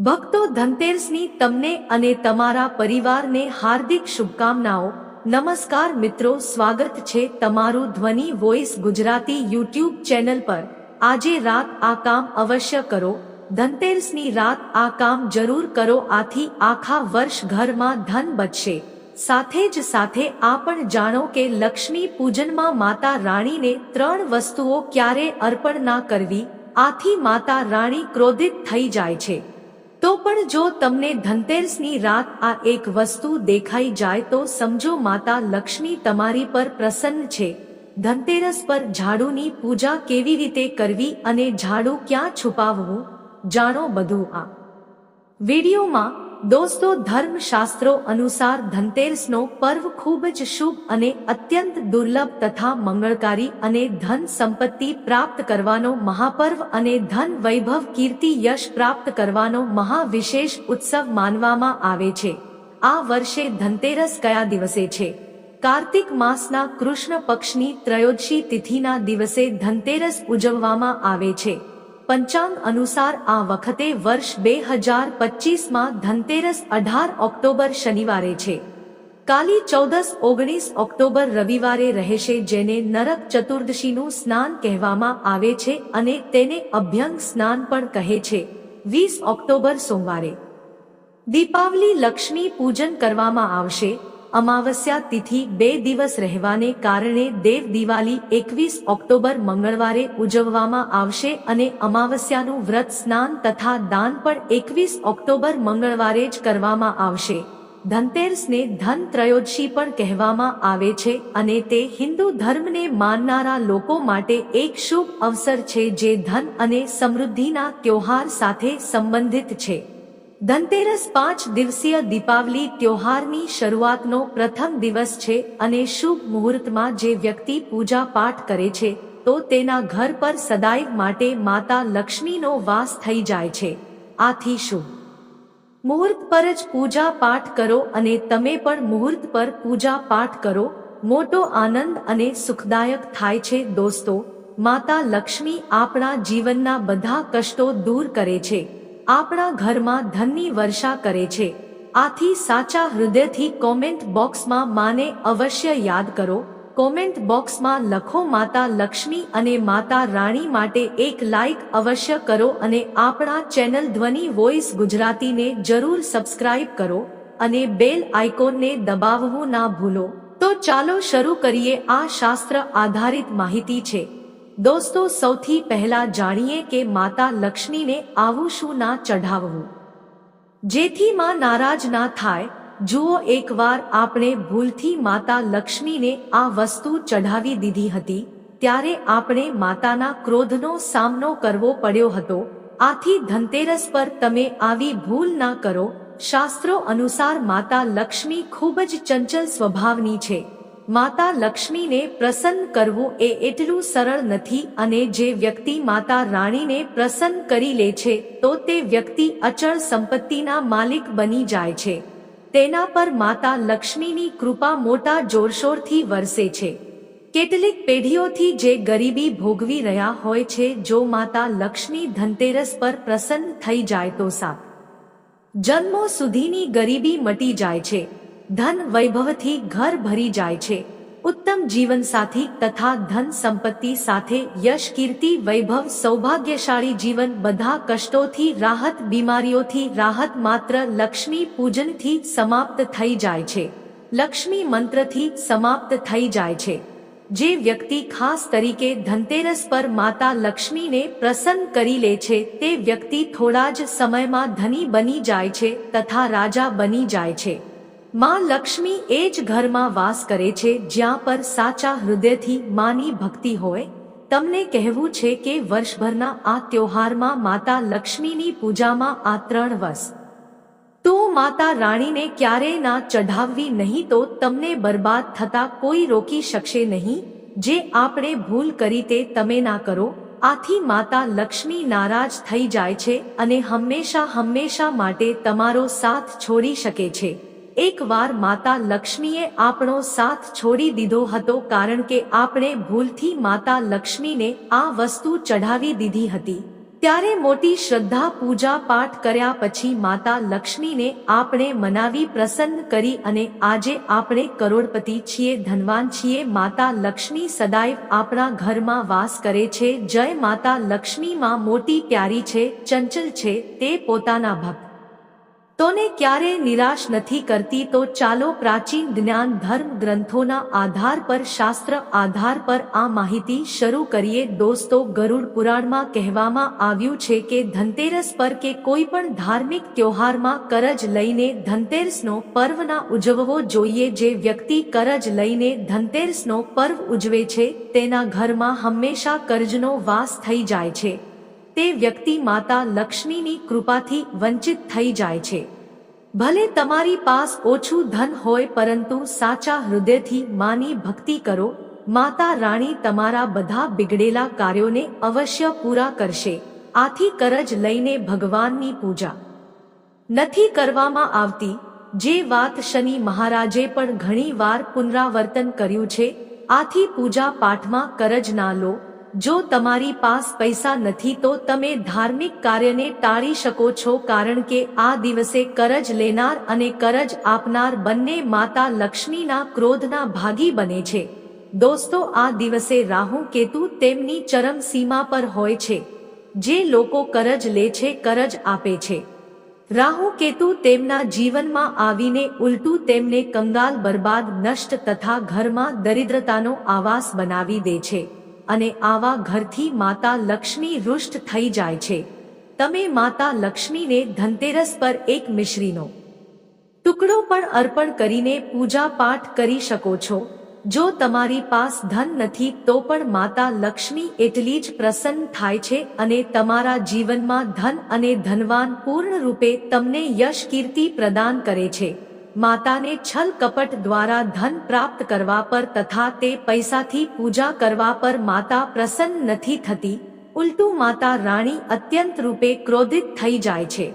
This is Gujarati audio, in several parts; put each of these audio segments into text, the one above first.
ભક્તો ધનતેરસની તમને અને તમારા પરિવારને હાર્દિક શુભકામનાઓ. નમસ્કાર મિત્રો, સ્વાગત છે તમારું ધ્વનિ વોઇસ ગુજરાતી યુટ્યુબ ચેનલ પર. આજે રાત આ કામ અવશ્ય કરો. ધનતેરસની રાત આ કામ જરૂર કરો, આથી આખા વર્ષ ઘરમાં ધન બચશે. સાથે જ સાથે આ પણ જાણો કે લક્ષ્મી પૂજનમાં માતા રાણીને ત્રણ વસ્તુઓ ક્યારે અર્પણ ના કરવી? આથી માતા રાણી ક્રોધિત થઈ જાય છે. તો પણ જો તમને ધનતેરસની રાત આ એક વસ્તુ દેખાઈ જાય તો સમજો માતા લક્ષ્મી તમારી પર પ્રસન્ન છે. ધનતેરસ પર ઝાડુની પૂજા કેવી રીતે કરવી અને ઝાડુ ક્યાં છુપાવવું? જાણો બધું આ. વિડીયોમાં દોસ્તો ધર્મ શાસ્ત્રો અનુસાર ધનતેરસનો પર્વ ખૂબ જ શુભ અને અત્યંત દુર્લભ તથા મંગળકારી અને ધન સંપત્તિ પ્રાપ્ત કરવાનો મહાપર્વ અને ધન વૈભવ કીર્તિ યશ પ્રાપ્ત કરવાનો મહાવિશેષ ઉત્સવ માનવામાં આવે છે. આ વર્ષે ધનતેરસ કયા દિવસે છે? કાર્તિક માસના કૃષ્ણ પક્ષની ત્રયોદશી તિથિના દિવસે ધનતેરસ ઉજવવામાં આવે છે. પંચાંગ અનુસાર આ વખતે વર્ષ બે હજાર પચીસમાં ધનતેરસ અઢાર ઓક્ટોબર શનિવારે છે. કાલી ચૌદસ ઓગણીસ ઓક્ટોબર રવિવારે રહેશે જેને નરક ચતુર્દશીનું સ્નાન કહેવામાં આવે છે અને તેને અભ્યંગ સ્નાન પણ કહે છે. વીસ ઓક્ટોબર સોમવારે. દીપાવલી લક્ષ્મી પૂજન કરવામાં આવશે. અમાવસ્યા તિથિ બે દિવસ રહેવાને કારણે દેવ દિવાળી એકવીસ ઓક્ટોબર મંગળવારે ઉજવવામાં આવશે અને અમાવસ્યાનું વ્રત સ્નાન તથા દાન પણ એકવીસ ઓક્ટોબર મંગળવારે જ કરવામાં આવશે. ધનતેરસને ધન ત્રયોદશી પણ કહેવામાં આવે છે અને તે હિન્દુ ધર્મને માનનારા લોકો માટે એક શુભ અવસર છે જે ધન અને સમૃદ્ધિના ત્યોહાર સાથે સંબંધિત છે. ધનતેરસ પાંચ દિવસીય દીપાવલી ત્યોહારની શરૂઆતનો પ્રથમ દિવસ છે અને શુભ મુહૂર્તમાં જે વ્યક્તિ પૂજા પાઠ કરે છે, તો તેના ઘર પર સદાય માટે માતા લક્ષ્મીનો વાસ થઈ જાય છે. આથી શુભ મુહૂર્ત પર જ પૂજા પાઠ કરો અને તમે પણ મુહૂર્ત પર પૂજા પાઠ કરો. મોટો આનંદ અને સુખદાયક થાય છે દોસ્તો, માતા લક્ષ્મી આપણા જીવનના બધા કષ્ટો દૂર કરે છે. આપણા ઘરમાં ધનની વર્ષા કરે છે. આથી સાચા હૃદયથી કોમેન્ટ બોક્સમાં માને અવશ્ય યાદ કરો. કોમેન્ટ બોક્સમાં લખો માતા લક્ષ્મી અને માતા રાણી માટે એક લાઈક અવશ્ય કરો અને આપણા ચેનલ ધ્વનિ વોઇસ ગુજરાતીને જરૂર સબસ્ક્રાઇબ કરો અને બેલ આઇકોનને દબાવવું ના ભૂલો. તો ચાલો શરૂ કરીએ આ શાસ્ત્ર આધારિત માહિતી છે. દોસ્તો, સૌથી પહેલા જાણીએ કે માતા લક્ષ્મીને આવું શું ના ચઢાવવું. જેથી માં નારાજ ના થાય, જુઓ એકવાર આપણે ભૂલથી માતા લક્ષ્મીને આ વસ્તુ ચઢાવી દીધી હતી, ત્યારે આપણે માતાના ક્રોધનો સામનો કરવો પડ્યો હતો. આથી ધનતેરસ પર તમે આવી ભૂલ ના કરો. શાસ્ત્રો અનુસાર માતા લક્ષ્મી ખૂબ જ ચંચલ સ્વભાવની છે. માતા લક્ષ્મીને પ્રસન્ન કરવું એ એટલું સરળ નથી અને જે વ્યક્તિ માતા રાણીને પ્રસન્ન કરી લે છે, તો તે વ્યક્તિ અચળ સંપત્તિના માલિક બની જાય છે. તેના પર માતા લક્ષ્મીની કૃપા મોટા જોરશોરથી વરસે છે. કેટલીક પેઢીઓથી જે ગરીબી ભોગવી રહ્યા હોય છે, જો માતા લક્ષ્મી ધનતેરસ પર પ્રસન્ન થઈ જાય તો સાત. જન્મો સુધીની ગરીબી મટી જાય છે. ધન વૈભવથી ઘર ભરી જાય છે. ઉત્તમ જીવનસાથી તથા ધન સંપત્તિ સાથે યશ, કીર્તિ, વૈભવ, સૌભાગ્યશાળી જીવન બધા કષ્ટોથી, રાહત, બીમારીઓથી, રાહત માત્ર લક્ષ્મી પૂજનથી સમાપ્ત થઈ જાય છે. લક્ષ્મી મંત્રથી સમાપ્ત થઈ જાય છે. જે વ્યક્તિ ખાસ તરીકે ધનતેરસ પર માતા લક્ષ્મીને પ્રસન્ન કરી લે છે, તે વ્યક્તિ થોડા જ સમયમાં ધની બની જાય છે તથા રાજા બની જાય છે. માં લક્ષ્મી એ જ ઘરમાં વાસ કરે છે જ્યાં પર સાચા હૃદયથી માની ભક્તિ હોય. તમને કહેવું છે કે વર્ષભરના આ ત્યોહારમાં માતા લક્ષ્મીની પૂજામાં આ ત્રણ વસ. તો માતા રાણીને ક્યારેય ના ચઢાવવી નહીં તો તમને બરબાદ થતા કોઈ રોકી શકશે નહીં. જે આપણે ભૂલ કરી તે તમે ના કરો. આથી માતા લક્ષ્મી નારાજ થઈ જાય છે અને હંમેશા હંમેશા માટે તમારો સાથ છોડી શકે છે. એકવાર માતા લક્ષ્મીએ આપણો સાથ છોડી દીધો હતો કારણ કે આપણે ભૂલથી માતા લક્ષ્મીને આ વસ્તુ ચઢાવી દીધી હતી. ત્યારે મોટી શ્રદ્ધા પૂજા પાઠ કર્યા પછી માતા લક્ષ્મીને આપણે મનાવી પ્રસન્ન કરી અને આજે આપણે કરોડપતિ છીએ, ધનવાન છીએ. માતા લક્ષ્મી સદાય આપણા ઘરમાં વાસ કરે છે. જય માતા લક્ષ્મીમાં મોટી પ્યારી છે, ચંચલ છે, તે પોતાના ભક્ત તોને ક્યારે નિરાશ નથી કરતી તો ચાલો પ્રાચીન જ્ઞાન ધર્મ ગ્રંથોના આધાર પર, શાસ્ત્ર આધાર પર આ માહિતી શરૂ કરીએ. દોસ્તો, ગરુડ પુરાણમાં કહેવામાં આવ્યું છે કે ધનતેરસ પર કે કોઈ પણ ધાર્મિક ત્યોહારમાં કરજ લઈને ધનતેરસનો પર્વના ઉજવવો જોઈએ. જે વ્યક્તિ કરજ લઈને ધનતેરસનો પર્વ ઉજવે છે, તેના ઘરમાં હંમેશા કરજનો વાસ થઈ જાય છે. તે વ્યક્તિ માતા લક્ષ્મીની કૃપાથી વંચિત થઈ જાય છે. ભલે તમારી પાસ ઓછું ધન હોય પરંતુ સાચા હૃદયથી માની ભક્તિ કરો, માતા રાણી તમારા બધા બિગડેલા કાર્યોને અવશ્ય પૂરા કરશે, આથી કરજ લઈને ભગવાનની પૂજા. નથી કરવામાં આવતી, જે વાત શનિ મહારાજે પણ ઘણી વાર પુનરાવર્તન કર્યું છે, આથી પૂજા પાઠમાં કરજ ના લો જો તમારી પાસ પૈસા નથી તો તમે ધાર્મિક કાર્યને ટાળી શકો છો કારણ કે આ દિવસે કરજ લેનાર અને કરજ આપનાર બંને માતા લક્ષ્મીના ક્રોધના ભાગી બને છે. દોસ્તો, આ દિવસે રાહુ કેતુ તેમની ચરમ સીમા પર હોય છે. જે લોકો કરજ લે છે, કરજ આપે છે. રાહુ કેતુ તેમના જીવનમાં આવીને ઉલટું તેમને કંગાલ બરબાદ નષ્ટ તથા ઘરમાં દરિદ્રતાનો આવાસ બનાવી દે છે. અને આવા ઘરથી માતા લક્ષ્મી રુષ્ટ થઈ જાય છે. તમે માતા લક્ષ્મીને ધનતેરસ પર એક મિશ્રીનો ટુકડો પણ અર્પણ કરીને પૂજા પાઠ કરી શકો છો. જો તમારી પાસ ધન નથી, તો પણ માતા લક્ષ્મી એટલી જ પ્રસન્ન થાય છે અને તમારા જીવનમાં ધન અને ધનવાન પૂર્ણ રૂપે તમને યશ કીર્તિ પ્રદાન કરે છે. માતાને છલ કપટ દ્વારા ધન પ્રાપ્ત કરવા પર તથા તે પૈસાથી પૂજા કરવા પર માતા પ્રસન્ન નથી થતી, ઉલટું માતા રાણી અત્યંત રૂપે ક્રોધિત થઈ જાય છે.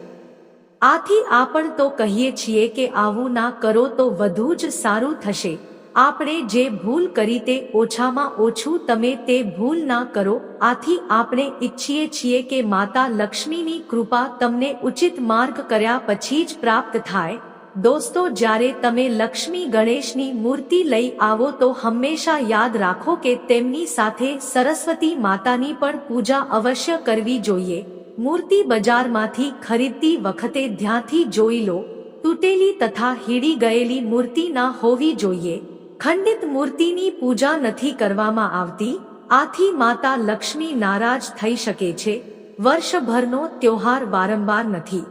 આથી આપણ તો કહીએ છીએ કે આવું ના કરો તો વધુ જ સારું થશે. આપણે જે ભૂલ કરી તે ઓછામાં ઓછું તમે તે ભૂલ ના કરો, આથી આપણે ઈચ્છીએ છીએ કે માતા લક્ષ્મીની કૃપા તમને ઉચિત માર્ગ કર્યા પછી જ પ્રાપ્ત થાય. દોસ્તો, જ્યારે તમે લક્ષ્મી ગણેશની મૂર્તિ લઈ આવો તો હંમેશા યાદ રાખો કે તેમની સાથે સરસ્વતી માતાની પણ પૂજા અવશ્ય કરવી જોઈએ. મૂર્તિ બજારમાંથી ખરીદતી વખતે ધ્યાનથી જોઈ લો. તૂટેલી તથા હીડી ગયેલી મૂર્તિ ના હોવી જોઈએ. ખંડિત મૂર્તિની પૂજા નથી કરવામાં આવતી. આથી માતા લક્ષ્મી નારાજ થઈ શકે છે. વર્ષભરનો ત્યોહાર વારંવાર નથી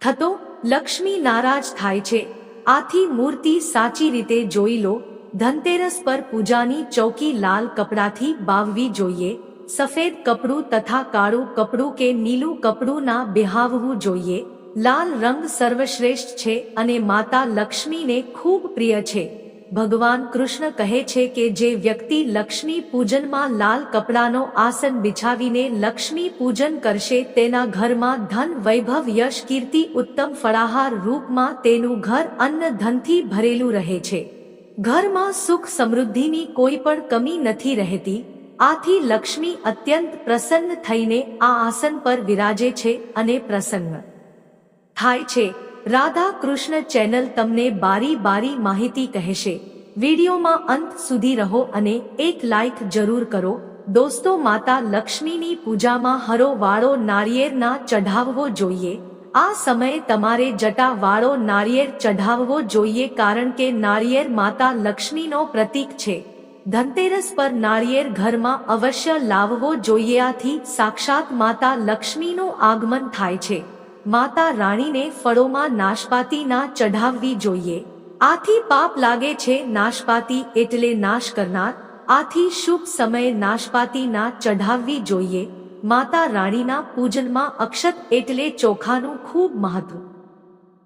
થતો. લક્ષ્મી નારાજ થાય છે. આથી મૂર્તિ સાચી રીતે જોઈ લો. ધનતેરસ પર પૂજાની ચોકી લાલ કપડાથી બાવવી જોઈએ. સફેદ કપડું તથા કાળું કપડું કે નીલું કપડું ના બેહાવવું જોઈએ. લાલ રંગ સર્વશ્રેષ્ઠ છે અને માતા લક્ષ્મીને ખૂબ પ્રિય છે. ભગવાન કૃષ્ણ કહે છે કે જે વ્યક્તિ લક્ષ્મી પૂજનમાં લાલ કપડાનો આસન બિછાવીને લક્ષ્મી પૂજન કરશે, તેના ઘરમાં ધન વૈભવ યશ કીર્તિ ઉત્તમ ફળાહાર રૂપમાં તેનું ઘર અન્ન ધનથી ભરેલું રહે છે. ઘરમાં સુખ સમૃદ્ધિની કોઈ પણ કમી નથી રહેતી. આથી લક્ષ્મી અત્યંત પ્રસન્ન થઈને આ આસન પર વિરાજે છે અને પ્રસન્ન થાય છે. રાધા કૃષ્ણ ચેનલ તમને બારી બારી માહિતી કહેશે. વિડીયોમાં અંત સુધી રહો અને એક લાઇક જરૂર કરો. દોસ્તો માતા લક્ષ્મીની પૂજામાં હરો વાળો નાળિયેરના ચઢાવવો જોઈએ. આ સમયે તમારે જટા વાળો નાળિયેર ચઢાવવો જોઈએ કારણ કે નાળિયેર માતા લક્ષ્મીનો પ્રતીક છે. ધનતેરસ પર નાળિયેર ઘરમાં અવશ્ય લાવવો જોઈએ આથી સાક્ષાત માતા લક્ષ્મીનું આગમન થાય છે. માતા રાણીને ફળોમાં નાશપાતી ના ચઢાવવી જોઈએ. આથી પાપ લાગે છે નાશપાતી એટલે નાશ કરનાર. આથી શુભ સમયે નાશપાતી ના ચઢાવવી જોઈએ. માતા રાણીના પૂજનમાં અક્ષત એટલે ચોખાનું ખૂબ મહત્વ.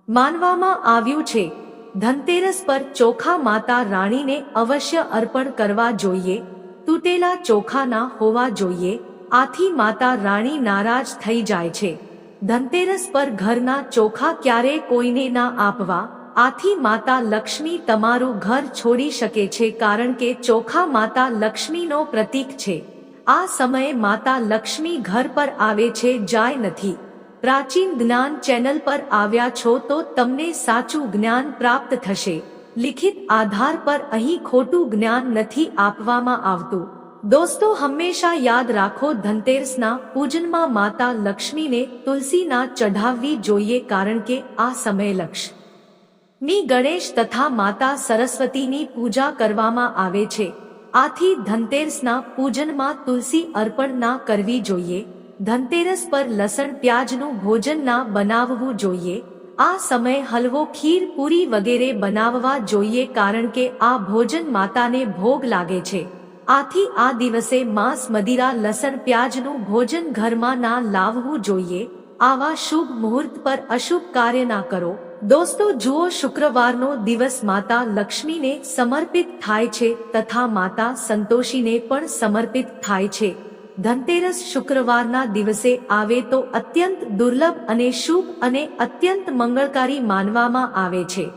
માનવામાં આવ્યું છે, ધનતેરસ પર ચોખા માતા રાણીને અવશ્ય અર્પણ કરવા જોઈએ. તૂટેલા ચોખાના હોવા જોઈએ. આથી માતા રાણી નારાજ થઈ જાય છે. ધનતેરસ પર ઘરના ચોખા ક્યારે કોઈને ના આપવા, આથી માતા લક્ષ્મી તમારું ઘર છોડી શકે છે કારણ કે ચોખા માતા લક્ષ્મીનો પ્રતીક છે. આ સમયે માતા લક્ષ્મી ઘર પર આવે છે, જાય નથી. પ્રાચીન જ્ઞાન ચેનલ પર આવ્યા છો તો તમને સાચું જ્ઞાન પ્રાપ્ત થશે. લિખિત આધાર પર અહીં ખોટું જ્ઞાન નથી આપવામાં આવતું. દોસ્તો, હંમેશા યાદ રાખો, ધનતેરસના પૂજનમાં માતા લક્ષ્મીને તુલસીના ચઢાવવી જોઈએ કારણ કે આ સમયે લક્ષની ગણેશ તથા માતા સરસ્વતીની પૂજા કરવામાં આવે છે. આથી ધનતેરસના પૂજનમાં તુલસી અર્પણ ના કરવી જોઈએ. ધનતેરસ પર લસણ પ્યાજનું ભોજન ના બનાવવું જોઈએ. આ સમય હલવો ખીર પૂરી વગેરે બનાવવા જોઈએ કારણ કે આ ભોજન માતાને ભોગ લાગે છે. આથી આ દિવસે માંસ મદિરા લસણ પ્યાજનું ભોજન ઘરમાં ના લાવવું જોઈએ. આવા શુભ મુહૂર્ત પર અશુભ કાર્ય ના કરો. દોસ્તો, જુઓ શુક્રવારનો દિવસ માતા લક્ષ્મીને સમર્પિત થાય છે તથા માતા સંતોષીને પણ સમર્પિત થાય છે. ધનતેરસ શુક્રવારના દિવસે આવે તો અત્યંત દુર્લભ અને શુભ અને અત્યંત મંગળકારી માનવામાં આવે છે.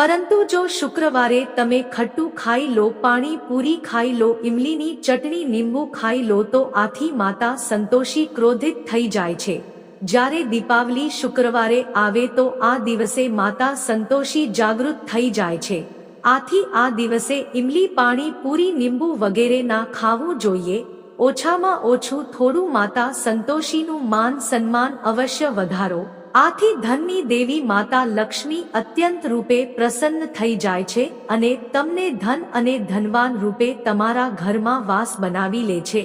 પરંતુ જો શુક્રવારે તમે ખટ્ટું ખાઈ લો, પાણી પૂરી ખાઈ લો ઇમલીની ચટણી લીંબુ ખાઈ લો, તો આથી માતા સંતોષી ક્રોધિત થઈ જાય છે. જ્યારે દીપાવલી શુક્રવારે આવે તો આ દિવસે માતા સંતોષી જાગૃત થઈ જાય છે. આથી આ દિવસે ઇમલી પાણી પૂરી લીંબુ વગેરે ના ખાવું જોઈએ. ઓછામાં ઓછું થોડું માતા સંતોષીનું માન સન્માન અવશ્ય વધારો. આથી ધનની દેવી માતા લક્ષ્મી અત્યંત રૂપે પ્રસન્ન થઈ જાય છે અને તમને ધન અને ધનવાન રૂપે તમારા ઘરમાં વાસ બનાવી લે છે.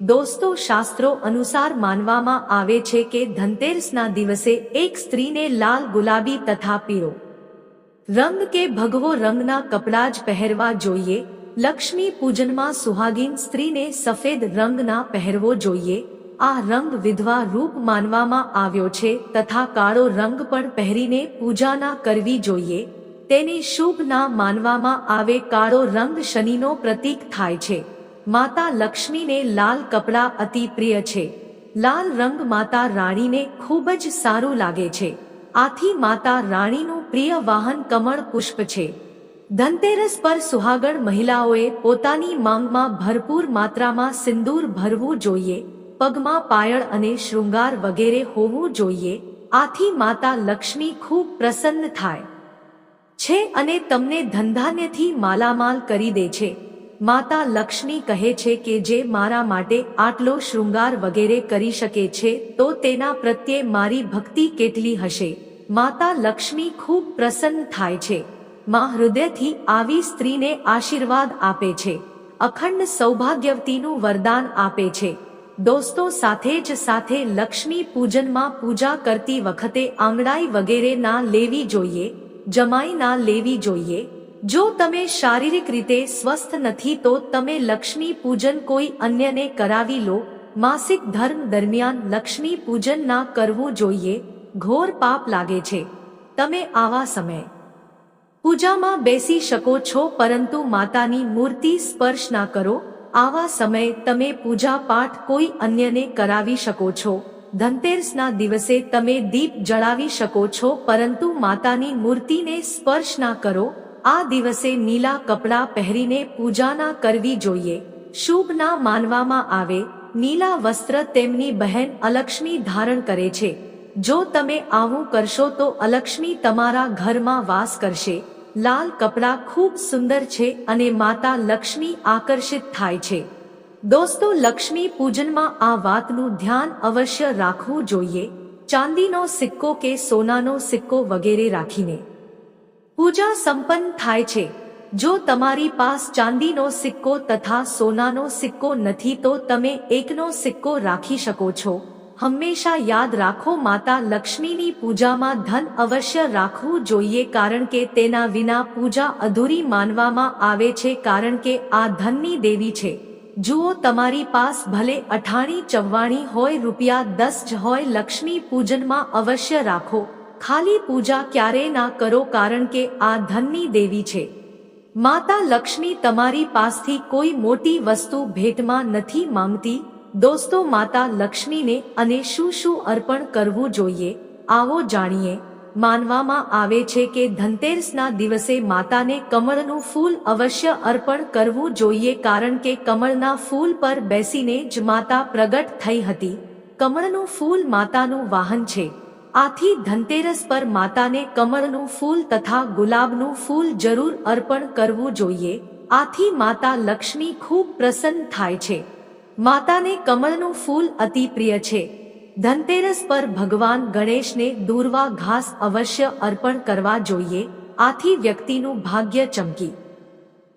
દોસ્તો, શાસ્ત્રો અનુસાર માનવામાં આવે છે કે ધનતેરસના દિવસે એક સ્ત્રીને લાલ ગુલાબી તથા પીળો રંગ કે ભગવો રંગના કપડાં જ પહેરવા જોઈએ. લક્ષ્મી પૂજનમાં સુહાગીન સ્ત્રીને સફેદ રંગના પહેરવો જોઈએ. આ રંગ વિધવા રૂપ માનવામાં આવ્યો છે તથા કાળો રંગ પણ પહેરીને પૂજા ના કરવી જોઈએ. તેને શુભ ના માનવામાં આવે કાળો રંગ શનિનો પ્રતીક થાય છે. માતા લક્ષ્મીને લાલ કપડાં અતિ પ્રિય છે. લાલ રંગ માતા રાણીને ખૂબ જ સારું લાગે છે. આથી માતા રાણીનું પ્રિય વાહન કમળ પુષ્પ છે. ધનતેરસ પર સુહાગણ મહિલાઓએ પોતાની માંગમાં ભરપૂર માત્રામાં સિંદૂર ભરવું જોઈએ. પગમાં પાયળ અને શૃંગાર વગેરે હોવું જોઈએ, આથી માતા લક્ષ્મી ખૂબ પ્રસન્ન થાય. છે અને તમને ધંધાન્યથી માલામાલ કરી દે છે. માતા લક્ષ્મી કહે છે કે જે મારા માટે આટલો શૃંગાર વગેરે કરી શકે છે, તો તેના પ્રત્યે મારી ભક્તિ કેટલી હશે? માતા લક્ષ્મી ખૂબ પ્રસન્ન થાય છે. માં હૃદયથી આવી સ્ત્રીને આશીર્વાદ આપે છે. અખંડ સૌભાગ્યવતીનું વરદાન આપે છે. દોસ્તો સાથે જ સાથે લક્ષ્મી પૂજનમાં પૂજા કરતી વખતે આંગળાઈ વગેરે ના લેવી જોઈએ, જમાઈ ના લેવી જોઈએ. જો તમે શારીરિક રીતે સ્વસ્થ નથી તો તમે લક્ષ્મી પૂજન કોઈ અન્યને કરાવી લો. માસિક ધર્મ દરમિયાન લક્ષ્મી પૂજન ના કરવું જોઈએ, ઘોર પાપ લાગે છે. તમે આવા સમયે પૂજામાં બેસી શકો છો, પરંતુ માતાની મૂર્તિ સ્પર્શ ના કરો. આવા સમયે તમે પૂજા પાઠ કોઈ અન્યને કરાવી શકો છો. ધનતેરસના દિવસે તમે દીપ જળાવી શકો છો, પરંતુ માતાની મૂર્તિને સ્પર્શ ના કરો. આ દિવસે નીલા કપડાં પહેરીને પૂજા ના કરવી જોઈએ. શુભ ના માનવામાં આવે. નીલા વસ્ત્ર તેમની બહેન અલક્ષ્મી ધારણ કરે છે. જો તમે આવું કરશો તો અલક્ષ્મી તમારા ઘરમાં વાસ કરશે. લાલ કપડાં ખૂબ સુંદર છે અને માતા લક્ષ્મી આકર્ષિત થાય છે. દોસ્તો, લક્ષ્મી પૂજનમાં આ વાતનું ધ્યાન અવશ્ય રાખવું જોઈએ. ચાંદીનો સિક્કો કે સોનાનો સિક્કો વગેરે રાખીને. પૂજા સંપન્ન થાય છે. જો તમારી પાસ ચાંદીનો સિક્કો તથા સોનાનો સિક્કો નથી તો તમે એકનો સિક્કો રાખી શકો છો. હંમેશા યાદ રાખો માતા લક્ષ્મીની પૂજામાં ધન અવશ્ય રાખવું જોઈએ કારણ કે તેના વિના પૂજા અધૂરી માનવામાં આવે છે કારણ કે આ ધનની દેવી છે. જુઓ તમારી પાસ ભલે અઠાણી ચવ્વાણી હોય, રૂપિયા દસ જ હોય, લક્ષ્મી પૂજનમાં અવશ્ય રાખો. ખાલી પૂજા ક્યારેય ના કરો કારણ કે આ ધનની દેવી છે. માતા લક્ષ્મી તમારી પાસથી કોઈ મોટી વસ્તુ ભેટમાં નથી માંગતી? દોસ્તો માતા લક્ષ્મીને અને શું શું અર્પણ કરવું જોઈએ, આવો જાણીએ. માનવામાં આવે છે કે ધનતેરસના દિવસે માતાને કમળનું ફૂલ અવશ્ય અર્પણ કરવું જોઈએ કારણ કે કમળના ફૂલ પર બેસીને જ માતા પ્રગટ થઈ હતી. કમળનું ફૂલ માતાનું વાહન છે. આથી ધનતેરસ પર માતાને કમળનું ફૂલ તથા ગુલાબનું ફૂલ જરૂર અર્પણ કરવું જોઈએ. આથી માતા લક્ષ્મી ખૂબ પ્રસન્ન થાય છે. માતાને કમળનું ફૂલ અતિ પ્રિય છે. ધનતેરસ પર ભગવાન ગણેશને દૂર્વા ઘાસ અવશ્ય અર્પણ કરવા જોઈએ, આથી વ્યક્તિનું ભાગ્ય ચમકી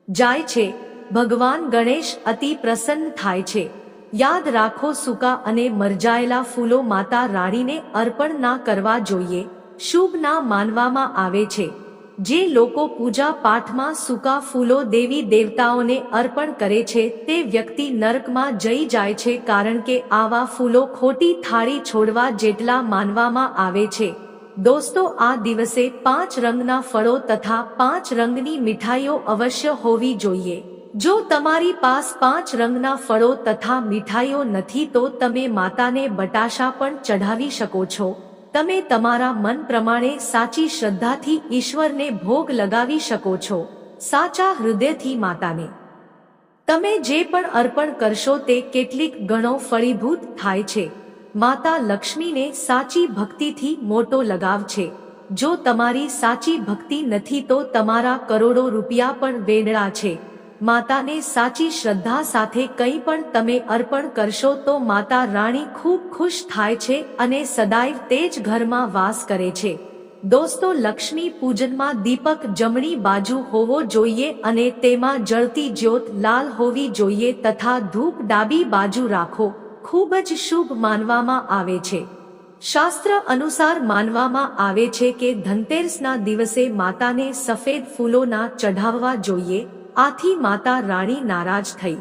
જાય છે. ભગવાન ગણેશ અતિ પ્રસન્ન થાય છે. યાદ રાખો સૂકા અને મરજાયેલા ફૂલો માતા રાણીને અર્પણ ના કરવા જોઈએ, શુભ ના માનવામાં આવે છે. જે લોકો પૂજા પાઠમાં સૂકા ફૂલો દેવી દેવતાઓને અર્પણ કરે છે, તે વ્યક્તિ નરકમાં જઈ જાય છે કારણ કે આવા ફૂલો ખોટી થાળી છોડવા જેટલા માનવામાં આવે છે. દોસ્તો, આ દિવસે પાંચ રંગના ફળો તથા પાંચ રંગની મીઠાઈઓ અવશ્ય હોવી જોઈએ. જો તમારી પાસ પાંચ રંગના ફળો તથા મીઠાઈઓ નથી તો તમે માતાને બટાશા પણ ચઢાવી શકો છો. તમે તમારા મન પ્રમાણે સાચી શ્રદ્ધાથી ઈશ્વરને ભોગ લગાવી શકો છો, સાચા હૃદયથી માતાને. તમે જે પણ અર્પણ કરશો તે કેટલીક ગણો ફળીભૂત થાય છે. માતા લક્ષ્મીને સાચી ભક્તિથી મોટો લગાવ છે. જો તમારી સાચી ભક્તિ નથી તો તમારા કરોડો રૂપિયા પણ વેડળા છે. માતાને સાચી શ્રદ્ધા સાથે કંઈ પણ તમે અર્પણ કરશો તો માતા રાણી ખૂબ ખુશ થાય છે અને સદાય તે જ ઘરમાં વાસ કરે છે. દોસ્તો, લક્ષ્મી પૂજનમાં દીપક જમણી બાજુ હોવો જોઈએ અને તેમાં જળતી જ્યોત લાલ હોવી જોઈએ તથા ધૂપ ડાબી બાજુ રાખો. ખૂબ જ શુભ માનવામાં આવે છે. શાસ્ત્ર અનુસાર માનવામાં આવે છે કે ધનતેરસના દિવસે માતાને સફેદ ફૂલોના ચઢાવવા જોઈએ. આથી માતા રાણી નારાજ થઈ.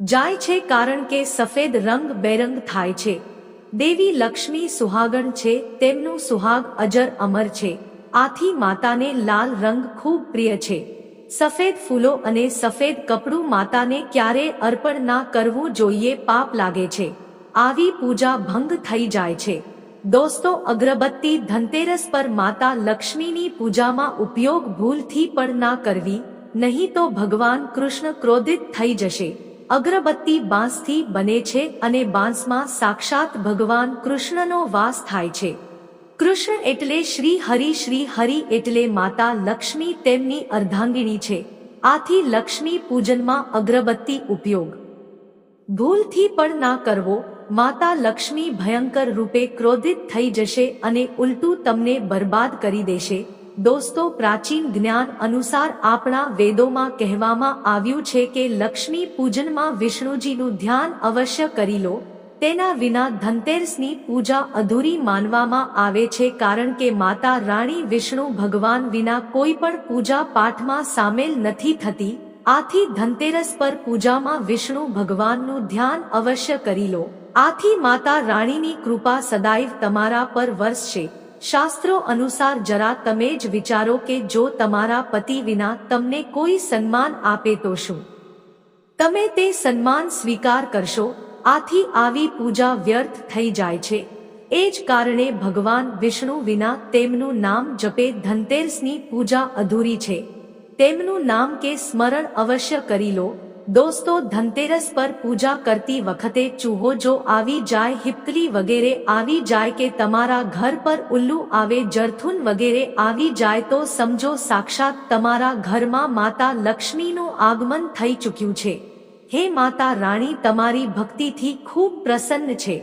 જાય છે કારણ કે સફેદ રંગ બેરંગ થાય છે. દેવી લક્ષ્મી સુહાગણ છે, તેમનું સુહાગ અજર અમર છે. આથી માતાને લાલ રંગ ખૂબ પ્રિય છે. સફેદ ફૂલો અને સફેદ કપડું માતાને ક્યારે અર્પણ ના કરવું જોઈએ પાપ લાગે છે. આવી પૂજા ભંગ થઈ જાય છે. દોસ્તો, અગરબત્તી ધનતેરસ પર માતા લક્ષ્મીની પૂજામાં ઉપયોગ ભૂલથી પણ ના કરવી. નહીં તો ભગવાન કૃષ્ણ ક્રોધિત થઈ જશે. અગરબત્તી બાંસથી બને છે અને બાંસમાં સાક્ષાત ભગવાન કૃષ્ણનો વાસ થાય છે. કૃષ્ણ એટલે શ્રી હરિ શ્રી હરિ એટલે માતા લક્ષ્મી તેમની અર્ધાંગિણી છે. આથી લક્ષ્મી પૂજનમાં અગરબત્તી ઉપયોગ. ભૂલથી પણ ના કરવો, માતા લક્ષ્મી ભયંકર રૂપે ક્રોધિત થઈ જશે અને ઉલટું તમને બરબાદ કરી દેશે. દોસ્તો, પ્રાચીન જ્ઞાન અનુસાર આપણા વેદોમાં કહેવામાં આવ્યું છે કે લક્ષ્મી પૂજનમાં વિષ્ણુજીનું ધ્યાન અવશ્ય કરી લો. તેના વિના ધનતેરસની પૂજા અધૂરી માનવામાં આવે છે કારણ કે માતા રાણી વિષ્ણુ ભગવાન વિના કોઈ પણ પૂજા પાઠમાં સામેલ નથી થતી. આથી ધનતેરસ પર પૂજામાં વિષ્ણુ ભગવાનનું ધ્યાન અવશ્ય કરી લો. આથી માતા રાણીની કૃપા સદાય તમારા પર વરસશે. શાસ્ત્રો અનુસાર જરા તમે જ વિચારો કે જો તમારા પતિ વિના તમને કોઈ સન્માન આપે તો શું? તમે તે સન્માન સ્વીકાર કરશો, આથી આવી પૂજા વ્યર્થ થઈ જાય છે. એ જ કારણે ભગવાન વિષ્ણુ વિના તેમનું નામ જપે ધનતેરસની પૂજા અધૂરી છે. તેમનું નામ કે સ્મરણ અવશ્ય કરી લો દોસ્તો, ધનતેરસ પર પૂજા કરતી વખતે ચૂહો જો આવી જાય હિપકલી વગેરે આવી જાય કે તમારા ઘર પર ઉલ્લુ આવે, જરથુન વગેરે આવી જાય તો સમજો સાક્ષાત તમારા ઘરમાં માતા લક્ષ્મીનું આગમન થઈ ચૂક્યું છે. હે માતા રાણી, તમારી ભક્તિથી ખૂબ પ્રસન્ન છે.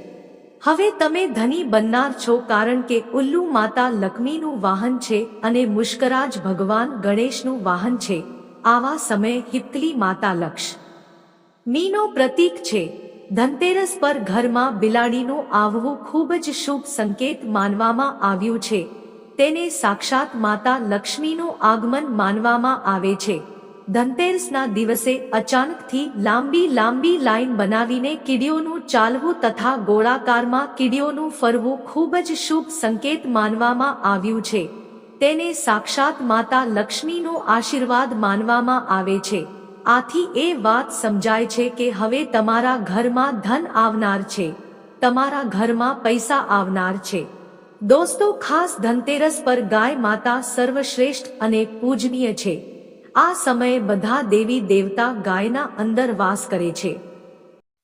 હવે તમે ધની બનનાર છો કારણ કે ઉલ્લુ માતા લક્ષ્મીનું વાહન છે અને મુશ્કરાજ ભગવાન ગણેશનું વાહન છે. આવા સમયે હિતલી માતા લક્ષ. મીનો પ્રતીક છે. ધનતેરસ પર ઘરમાં બિલાડીનું આવવું ખૂબ જ શુભ સંકેત માનવામાં આવ્યું છે. તેને સાક્ષાત માતા લક્ષ્મીનું આગમન માનવામાં આવે છે. ધનતેરસના દિવસે અચાનકથી લાંબી લાંબી લાઈન બનાવીને કીડીઓનું ચાલવું તથા ગોળાકારમાં કીડીઓનું ફરવું ખૂબ જ શુભ સંકેત માનવામાં આવ્યું છે. તેને સાક્ષાત માતા લક્ષ્મીનો આશીર્વાદ માનવામાં આવે છે. આથી એ વાત સમજાય છે કે હવે તમારા ઘરમાં ધન આવનાર છે. તમારા ઘરમાં પૈસા આવનાર છે. દોસ્તો, ખાસ ધનતેરસ પર ગાય માતા સર્વશ્રેષ્ઠ અને પૂજનીય છે. આ સમયે બધા દેવી દેવતા ગાયના અંદર વાસ કરે છે.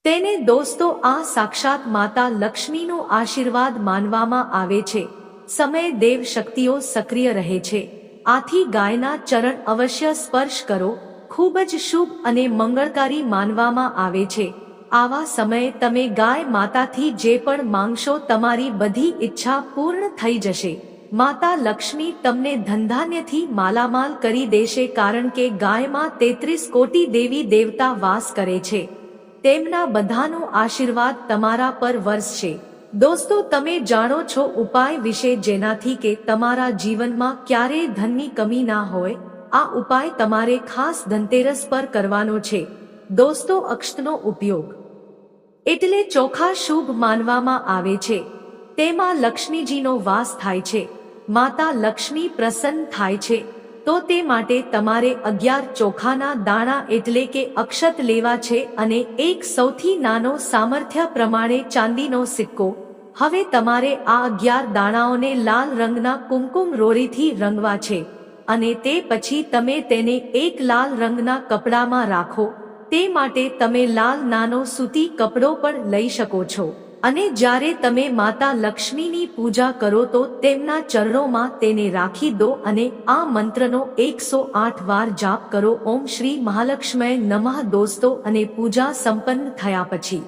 તેને દોસ્તો, આ સાક્ષાત માતા લક્ષ્મીનો આશીર્વાદ માનવામાં આવે છે. સમયે દેવ શક્તિઓ સક્રિય રહે છે. આથી ગાયના ચરણ અવશ્ય સ્પર્શ કરો. ખૂબ જ શુભ અને મંગળકારી માનવામાં આવે છે. આવા સમયે તમે ગાય માતાથી જે પણ માંગશો તમારી બધી ઈચ્છા પૂર્ણ થઈ જશે. માતા લક્ષ્મી તમને ધનધાન્યથી માલામાલ કરી દેશે કારણ કે ગાયમાં તેત્રીસ કોટી દેવી દેવતા વાસ કરે છે. તેમના બધાનો આશીર્વાદ તમારા પર વરસશે દોસ્તો, તમે જાણો છો ઉપાય વિશે જેનાથી કે તમારા જીવનમાં ક્યારેય ધનની કમી ના હોય? આ ઉપાય તમારે ખાસ ધનતેરસ પર કરવાનો છે. દોસ્તો, અક્ષતનો ઉપયોગ. એટલે ચોખા શુભ માનવામાં આવે છે. તેમાં લક્ષ્મીજીનો વાસ થાય છે. માતા લક્ષ્મી પ્રસન્ન થાય છે. તો તે માટે તમારે અગિયાર ચોખાના દાણા એટલે કે અક્ષત લેવા છે અને એક સૌથી નાનો સામર્થ્ય પ્રમાણે ચાંદીનો સિક્કો હવે તમારે આ અગિયાર દાણાઓને લાલ રંગના કુમકુમ રોરીથી રંગવા છે. અને તે પછી તમે તેને એક લાલ રંગના કપડામાં રાખો. તે માટે તમે લાલ નાનો સૂતી કપડો પણ લઈ શકો છો. અને જ્યારે તમે માતા લક્ષ્મીની પૂજા કરો તો તેમના ચરણોમાં તેને રાખી દો અને આ મંત્રનો એકસો આઠ વાર જાપ કરો. ઓમ શ્રી મહાલક્ષ્મય નમઃ દોસ્તો અને પૂજા સંપન્ન થયા પછી.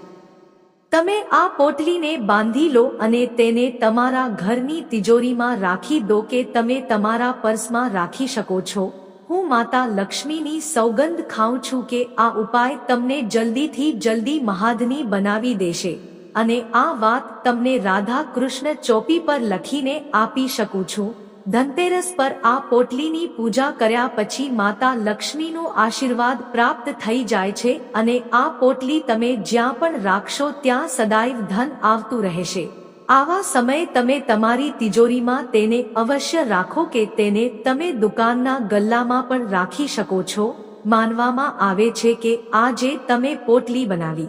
તમે આ પોટલીને બાંધી લો અને તેને તમારા ઘરની તિજોરીમાં રાખી દો કે તમે તમારા પર્સમાં રાખી શકો છો. હું માતા લક્ષ્મીની સૌગંધ ખાઉં છું કે આ ઉપાય તમને જલ્દીથી જલ્દી મહાદની બનાવી દેશે અને આ વાત તમને રાધા કૃષ્ણ ચોપી પર લખીને આપી શકું છું. ધનતેરસ પર આ પોટલીની પૂજા કર્યા પછી માતા લક્ષ્મીનો આશીર્વાદ પ્રાપ્ત થઈ જાય છે અને આ પોટલી તમે જ્યાં પણ રાખશો ત્યાં સદાય ધન આવતું રહેશે. આવા સમયે તમે તમારી તિજોરીમાં તેને અવશ્ય રાખો કે તેને તમે દુકાનના ગલ્લામાં પણ રાખી શકો છો. માનવામાં આવે છે કે આજે તમે પોટલી બનાવી.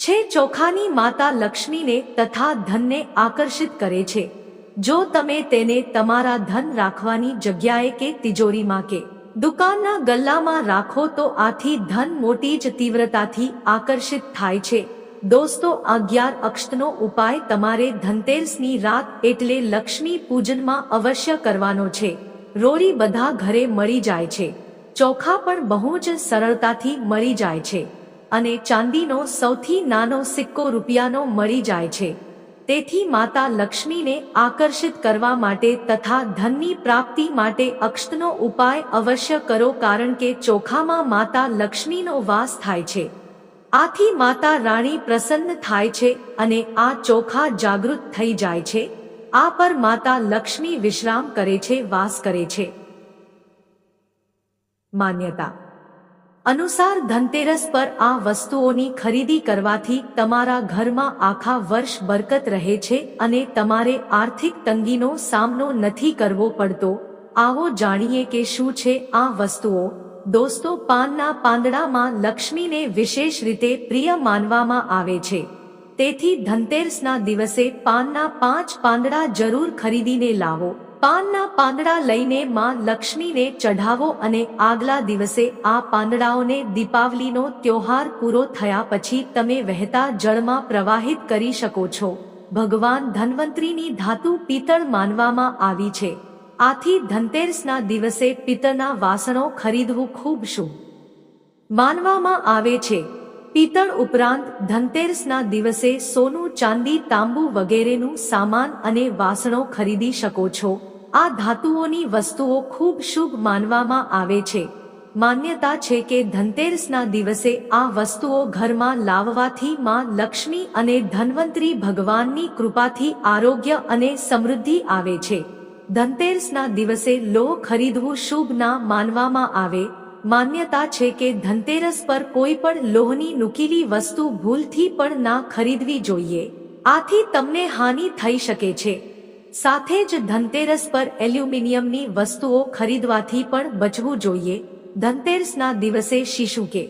છે ચોખાની માતા લક્ષ્મીને તથા ધનને આકર્ષિત કરે છે. જો તમે તેને તમારા ધન રાખવાની જગ્યાએ કે તિજોરીમાં કે દુકાનના ગલ્લામાં રાખો તો આથી ધન મોટી જ તીવ્રતાથી આકર્ષિત થાય છે. દોસ્તો અગિયાર અક્ષતનો ઉપાય તમારે ધનતેરસની રાત એટલે લક્ષ્મી પૂજનમાં અવશ્ય કરવાનો છે. રોરી બધા ઘરે મળી જાય છે. ચોખા પણ બહુ જ સરળતાથી મળી જાય છે. અને ચાંદીનો સૌથી નાનો સિક્કો રૂપિયાનો મળી જાય છે. તેથી માતા લક્ષ્મીને આકર્ષિત કરવા માટે તથા ધનની પ્રાપ્તિ માટે અક્ષતનો ઉપાય અવશ્ય કરો કારણ કે ચોખામાં માતા લક્ષ્મીનો વાસ થાય છે. આથી માતા રાણી પ્રસન્ન થાય છે અને આ ચોખા જાગૃત થઈ જાય છે. આ પર માતા લક્ષ્મી વિશ્રામ કરે છે, વાસ કરે છે. માન્યતા અનુસાર ધનતેરસ પર આ વસ્તુઓની ખરીદી કરવાથી તમારા ઘરમાં આખા વર્ષ બરકત રહે છે અને તમારે આર્થિક તંગીનો સામનો નથી કરવો પડતો. આવો જાણીએ કે શું છે આ વસ્તુઓ? દોસ્તો, પાનના પાંદડામાં લક્ષ્મીને વિશેષ રીતે પ્રિય માનવામાં આવે છે. તેથી ધનતેરસના દિવસે પાનના પાંચ પાંદડા જરૂર ખરીદીને લાવો. પાનના પાંદડા લઈને માં લક્ષ્મીને ચઢાવો અને આગલા દિવસે આ પાંદડાઓને દીપાવલીનો ત્યોહાર પૂરો થયા પછી તમે વહેતા જળમાં પ્રવાહિત કરી શકો છો. ભગવાન ધન્વંતરીની ધાતુ પિત્તળ માનવામાં આવી છે. આથી ધનતેરસના દિવસે પિત્તળના વાસણો ખરીદવું ખૂબ શુભ. માનવામાં આવે છે. પિત્તળ ઉપરાંત ધનતેરસના દિવસે સોનું, ચાંદી, તાંબુ વગેરેનું સામાન અને વાસણો ખરીદી શકો છો. આ ધાતુઓની વસ્તુઓ ખૂબ શુભ માનવામાં આવે છે. માન્યતા છે કે ધનતેરસના દિવસે આ વસ્તુઓ ઘરમાં લાવવાથી માં લક્ષ્મી અને ધન્વંતરી ભગવાનની કૃપાથી આરોગ્ય અને સમૃદ્ધિ આવે છે. ધનતેરસના દિવસે લોહ ખરીદવું શુભ ના માનવામાં આવે. માન્યતા છે કે ધનતેરસ પર કોઈ પણ લોહની નુકીલી વસ્તુ ભૂલથી પણ ના ખરીદવી જોઈએ. આથી તમને હાનિ થઈ શકે છે. સાથે જ ધનતેરસ પર એલ્યુમિનિયમની વસ્તુઓ ખરીદવાથી પણ બચવું જોઈએ. ધનતેરસના દિવસે શીશુ કે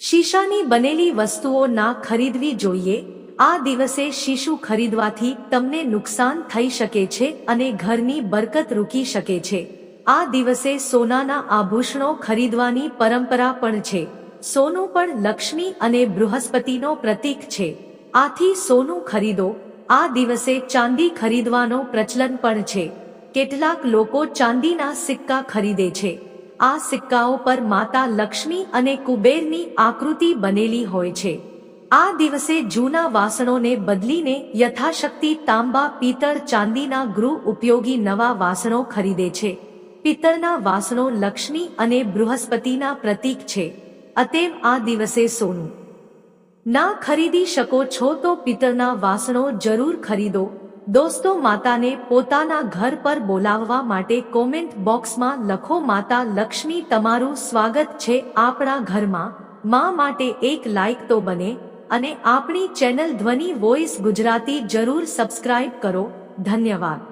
શીશાની બનેલી વસ્તુઓ ના ખરીદવી જોઈએ. આ દિવસે શીશુ ખરીદવાથી તમને નુકસાન થઈ શકે છે અને ઘરની બરકત રૂકી શકે છે. આ દિવસે સોનાના આભૂષણો ખરીદવાની પરંપરા પણ છે. સોનું પણ લક્ષ્મી અને બૃહસ્પતિનો પ્રતીક છે. આથી સોનું ખરીદો આ દિવસે ચાંદી ખરીદવાનો પ્રચલન પણ છે. કેટલાક લોકો ચાંદીના સિક્કા ખરીદે છે. આ સિક્કાઓ પર માતા લક્ષ્મી અને કુબેરની આકૃતિ બનેલી હોય છે. આ દિવસે જૂના વાસણોને બદલીને યથાશક્તિ તાંબા પિત્તળ ચાંદીના ગૃહ ઉપયોગી નવા વાસણો ખરીદે છે. પિત્તળના વાસણો લક્ષ્મી અને બૃહસ્પતિના પ્રતીક છે. અતેવ આ દિવસે સોનું ના ખરીદી શકો છો તો પિત્તળના વાસણો જરૂર ખરીદો. દોસ્તો માતાને પોતાના ઘર પર બોલાવવા માટે કોમેન્ટ બોક્સમાં લખો, માતા લક્ષ્મી, તમારું સ્વાગત છે આપણા ઘરમાં. માં માટે એક લાઇક તો બને અને આપણી ચેનલ ધ્વનિ વોઇસ ગુજરાતી જરૂર સબસ્ક્રાઇબ કરો. ધન્યવાદ.